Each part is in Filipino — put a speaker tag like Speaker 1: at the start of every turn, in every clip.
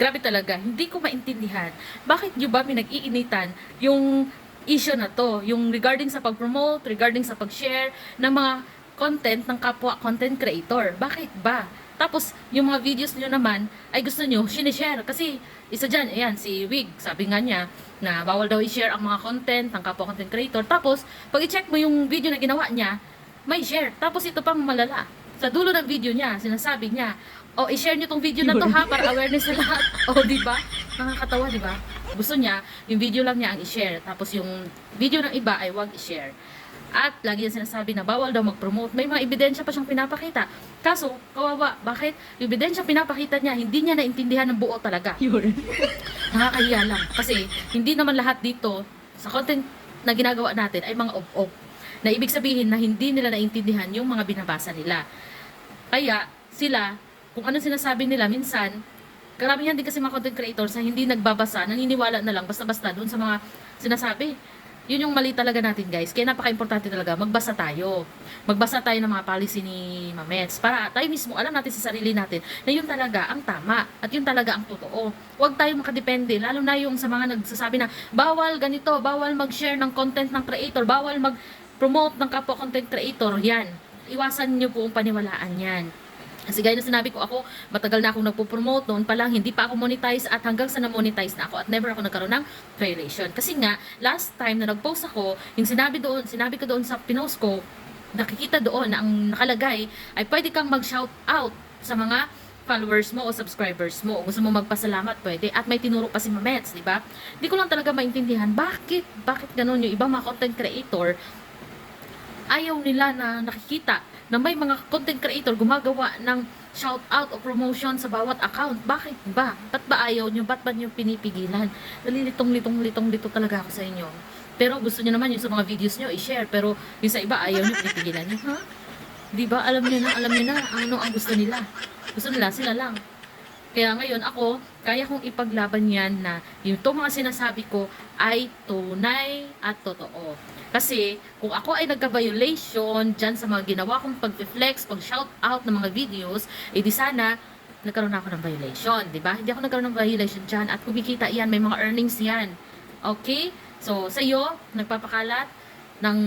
Speaker 1: Grabe talaga, hindi ko maintindihan. Bakit nyo ba pinag-iinitan yung issue na to? Yung regarding sa pag-promote, regarding sa pag-share ng mga content ng kapwa content creator. Bakit ba? Tapos, yung mga videos nyo naman, ay gusto nyo, sinishare. Kasi, isa dyan, ayan, si Wig, sabi nga niya, na bawal daw i-share ang mga content ng kapwa content creator. Tapos, pag i-check mo yung video na ginawa niya, may share. Tapos, ito pang malala. Sa dulo ng video niya, sinasabi niya, o, i-share nyo tong video na to ha, para awareness sa lahat. O, di ba? Nakakatawa, di ba? Gusto niya, yung video lang niya ang i-share. Tapos, yung video ng iba ay wag i-share. At lagi yan sinasabi na bawal daw mag-promote. May mga ebidensya pa siyang pinapakita. Kaso, kawawa, bakit? Yung ebidensya pinapakita niya, hindi niya naintindihan ng buo talaga.
Speaker 2: Yun.
Speaker 1: Nakakahiya lang. Kasi, hindi naman lahat dito, sa content na ginagawa natin, ay mga ob-ob. Na ibig sabihin na hindi nila naintindihan yung mga binabasa nila. Kaya, sila, kung ano sinasabi nila, minsan, karamihan din kasi mga content creators na hindi nagbabasa, naniniwala na lang basta-basta doon sa mga sinasabi. Yun yung mali talaga natin guys. Kaya napaka-importante talaga, magbasa tayo. Magbasa tayo ng mga policy ni Mamets para tayo mismo alam natin sa sarili natin na yun talaga ang tama at yun talaga ang totoo. Huwag tayo makadepende, lalo na yung sa mga nagsasabi na bawal ganito, bawal mag-share ng content ng creator, bawal mag-promote ng kapwa content creator. Yan. Iwasan nyo po ang paniwalaan yan. Kasi gaya na sinabi ko ako, matagal na akong nagpo-promote noon pa lang, hindi pa ako monetize at hanggang sa na-monetize na ako at never ako nagkaroon ng violation. Kasi nga, last time na nag-post ako, yung sinabi doon, sinabi ko doon sa pinost ko, nakikita doon na ang nakalagay ay pwede kang mag-shout out sa mga followers mo o subscribers mo. Gusto mo magpasalamat, pwede. At may tinuro pa si Mamets, di ba? Hindi ko lang talaga maintindihan, bakit, bakit ganun yung ibang mga content creator, ayaw nila na nakikita na may mga content creator gumagawa ng shout out o promotion sa bawat account. Bakit ba? Ba't ba ayaw nyo? Ba't ba nyo pinipigilan? Nalilitong-litong-litong dito talaga ako sa inyo. Pero gusto nyo naman yung sa mga videos nyo i-share. Pero yung sa iba ayaw nyo pinipigilan nyo. Ha? Di ba? Alam nyo na, alam nyo na ano ang gusto nila. Gusto nila, sila lang. Kaya ngayon ako, kaya kong ipaglaban yan na yung mga sinasabi ko ay tunay at totoo. Kasi kung ako ay nagka-violation dyan sa mga ginawa kong pag-flex, pag-shout out ng mga videos, eh di sana nagkaroon ako ng violation, di ba? Hindi ako nagkaroon ng violation dyan at kumikita yan, may mga earnings yan. Okay? So, sa iyo, nagpapakalat ng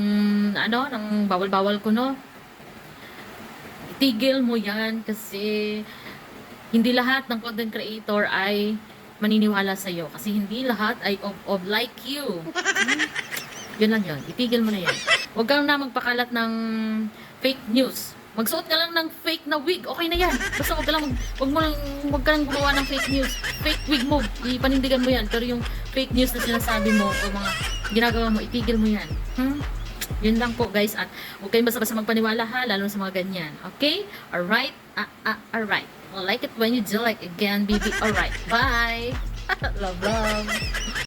Speaker 1: ano, ng bawal-bawal ko, no? Itigil mo yan kasi hindi lahat ng content creator ay maniniwala sa iyo kasi hindi lahat ay of, of like you. Hmm? Yun lang yun. Itigil mo na yan. Huwag kang na magpakalat ng fake news. Magsuot ka lang ng fake na wig. Okay na yan. Basta huwag ka lang, huwag mo lang, huwag ka lang gumawa ng fake news. Fake wig mo, ipanindigan mo yan. Pero yung fake news na sinasabi mo o mga ginagawa mo, itigil mo yan. Hmm? Yun lang po guys at huwag kayong basta-basta magpaniwala ha lalo sa mga ganyan. Okay? Alright? Ah, ah, alright. Well, like it when you do like again, baby. Alright. Bye! love, love.